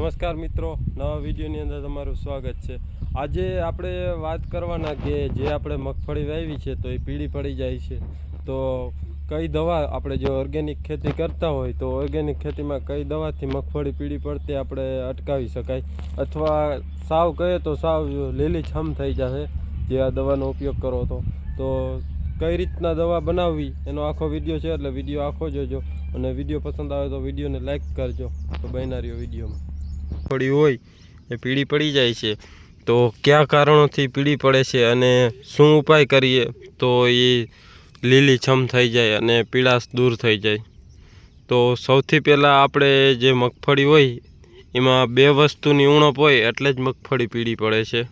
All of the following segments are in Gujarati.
નમસ્કાર મિત્રો, નવા વિડીયોની અંદર તમારું સ્વાગત છે. આજે આપણે વાત કરવાના કે જે આપણે મગફળી વાવી છે તો એ પીળી પડી જાય છે. તો કઈ દવા આપણે જો ઓર્ગેનિક ખેતી કરતા હોય તો ઓર્ગેનિક ખેતીમાં કઈ દવાથી મગફળી પીળી પડતી આપણે અટકાવી શકાય? અથવા સાવ કહે તો સાવ લીલી છમ થઈ જશે જે આ દવાનો ઉપયોગ કરો તો. તો કઈ રીતના દવા બનાવવી? એનો આખો વીડિયો છે એટલે વીડિયો આખો જોજો. અને વીડિયો પસંદ આવે તો વિડીયોને લાઇક કરજો. તો બનારીઓ વિડીયોમાં. પડી હોય એ પીળી પડી જાય છે. તો કયા કારણોથી પીળી પડે છે અને શું ઉપાય કરીએ તો એ લીલી છમ થઈ જાય અને પીળાશ દૂર થઈ જાય. તો સૌથી પહેલાં આપણે જે મગફળી હોય, એમાં બે વસ્તુની ઉણપ હોય એટલે જ મગફળી પીળી પડે છે.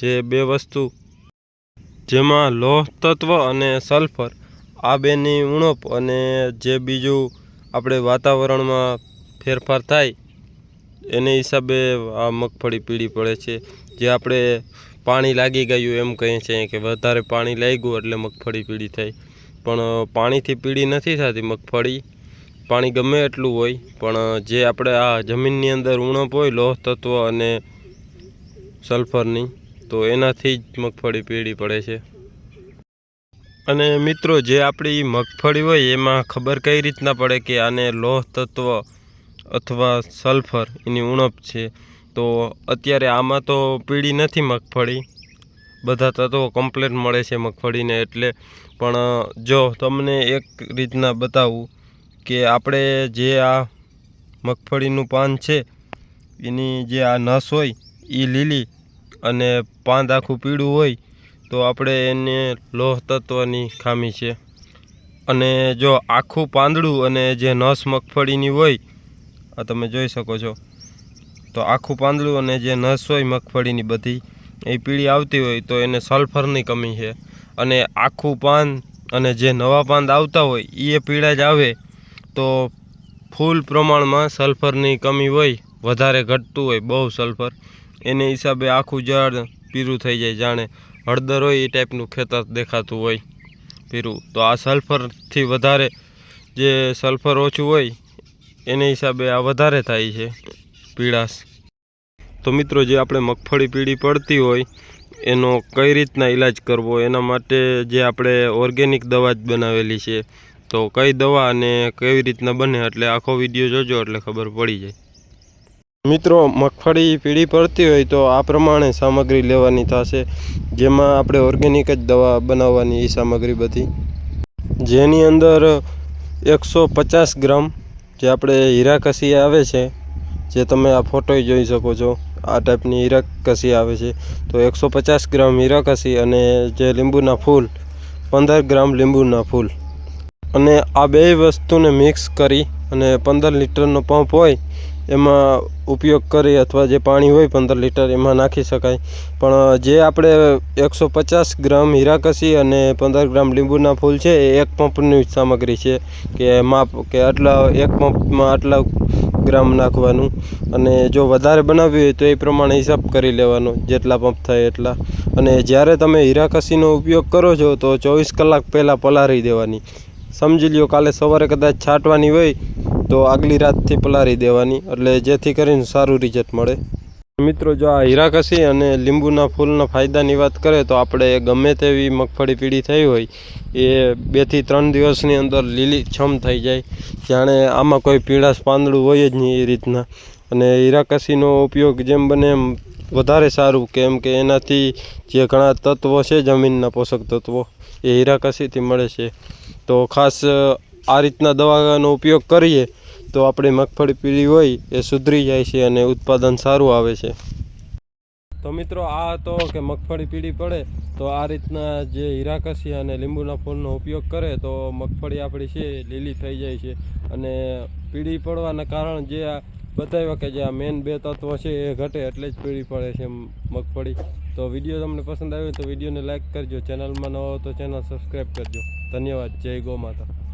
જે બે વસ્તુ, જેમાં લોહ તત્વ અને સલ્ફર, આ બેની ઉણપ અને જે બીજું આપણે વાતાવરણમાં ફેરફાર થાય એને હિસાબે આ મગફળી પીળી પડે છે. જે આપણે પાણી લાગી ગયું એમ કહીએ છીએ કે વધારે પાણી લાગ્યું એટલે મગફળી પીળી થાય પણ પાણીથી પીળી નથી થતી મગફળી. પાણી ગમે એટલું હોય, પણ જે આપણે આ જમીનની અંદર ઉણપ હોય લોહ તત્વ અને સલ્ફરની, તો એનાથી જ મગફળી પીળી પડે છે. અને મિત્રો, જે આપણી મગફળી હોય એમાં ખબર કઈ રીતના પડે કે આને લોહ તત્વ અથવા સલ્ફર એની ઉણપ છે, તો અત્યારે આમાં તો પીળી નથી મગફળી. બધા તત્વો કમ્પ્લેટ મળે છે મગફળીને એટલે. પણ, જો તમને એક રીતના બતાવું કે આપણે જે આ મગફળીનું પાન છે, એની જે આ નસ હોય એ લીલી અને પાંદ આખું પીળું હોય, તો આપણે એને લોહ તત્વની ખામી છે. અને જો આખું પાંદડું અને જે નસ મગફળીની હોય આ તમે જોઈ શકો છો. તો આખું પાંદડું અને જે નસ હોય મગફળીની બધી, એ પીળી આવતી હોય તો એને સલ્ફરની કમી છે. અને આખું પાન અને જે નવા પાંદ આવતા હોય એ પીળા જ આવે, તો ફૂલ પ્રમાણમાં સલ્ફરની કમી હોય, વધારે ઘટતું હોય, બહુ સલ્ફર, એને હિસાબે આખું ઝાડ પીરું થઈ જાય. જાણે હળદર હોય એ ટાઈપનું ખેતર દેખાતું હોય પીરું. તો આ સલ્ફરથી વધારે જે સલ્ફર ઓછું હોય એને હિસાબે આ વધારે થાય છે પીળાશ. તો મિત્રો, જે આપણે મગફળી પીળી પડતી હોય, એનો કઈ રીતના ઈલાજ કરવો, એના માટે જે આપણે ઓર્ગેનિક દવા જ બનાવેલી છે, તો કઈ દવા અને કેવી રીતના બને, એટલે આખો વીડિયો જોજો, એટલે ખબર પડી જાય. મિત્રો, મગફળી પીળી પડતી હોય, તો આ પ્રમાણે સામગ્રી લેવાની થશે, જેમાં આપણે ઓર્ગેનિક જ દવા બનાવવાની એ સામગ્રી બધી. જેની અંદર એકસો પચાસ ગ્રામ જે આપણે હીરાકસી આવે છે, જે તમે આ ફોટો જોઈ શકો છો, આ ટાઈપની હીરાકસી આવે છે. તો એકસો પચાસ ગ્રામ હીરાકસી અને જે લીંબુના ફૂલ, પંદર ગ્રામ લીંબુના ફૂલ. અને આ બે વસ્તુને મિક્સ કરી અને પંદર લીટરનો પંપ હોય, એમાં ઉપયોગ કરી અથવા જે પાણી હોય પંદર લીટર એમાં નાખી શકાય. પણ જે આપણે એકસો પચાસ ગ્રામ હીરાકસી અને પંદર ગ્રામ લીંબુના ફૂલ છે, એ એક પંપની સામગ્રી છે કે માપ, કે આટલા, એક પંપમાં આટલા ગ્રામ નાખવાનું. અને જો વધારે બનાવવી હોય તો એ પ્રમાણે હિસાબ કરી લેવાનો, જેટલા પંપ થાય એટલા. અને જ્યારે તમે હીરાકસીનો ઉપયોગ કરો છો તો ચોવીસ કલાક પહેલાં પલાળી દેવાની. સમજી લ્યો, કાલે સવારે કદાચ છાંટવાની હોય તો આગલી રાતથી પલાળી દેવાની, એટલે જેથી કરીને સારું રિઝલ્ટ મળે. મિત્રો, જો આ હીરાકસી અને લીંબુના ફૂલના ફાયદાની વાત કરે તો આપણે ગમે તેવી મગફળી પીળી થઈ હોય, એ બેથી ત્રણ દિવસની અંદર લીલી છમ થઈ જાય. જાણે આમાં કોઈ પીળાશ પાંદડું હોય જ નહીં એ રીતના. અને હીરાકસીનો ઉપયોગ જેમ બને એમ વધારે સારું, કેમ કે એનાથી જે ઘણા તત્વો છે જમીનના પોષક તત્વો, એ હીરાકસીથી મળે છે. તો ખાસ આ રીતના દવાનો ઉપયોગ કરીએ તો આપણી મગફળી પીળી હોય એ સુધરી જાય છે અને ઉત્પાદન સારું આવે છે. તો મિત્રો આ હતો કે મગફળી પીળી પડે તો આ રીતના જે હીરાકસી અને લીંબુના ફૂલનો ઉપયોગ કરે તો મગફળી આપણી છે લીલી થઈ જાય છે અને પીળી પડવાના કારણ જે આ બતાવ્યા કે જે આ મેન બે તત્વો છે એ ઘટે એટલે જ પીળી પડે છે મગફળી. તો વીડિયો તમને પસંદ આવ્યો તો વિડીયોને લાઇક કરજો. ચેનલમાં ન હો તો ચેનલ સબસ્ક્રાઈબ કરજો. ધન્યવાદ. જય ગો માતા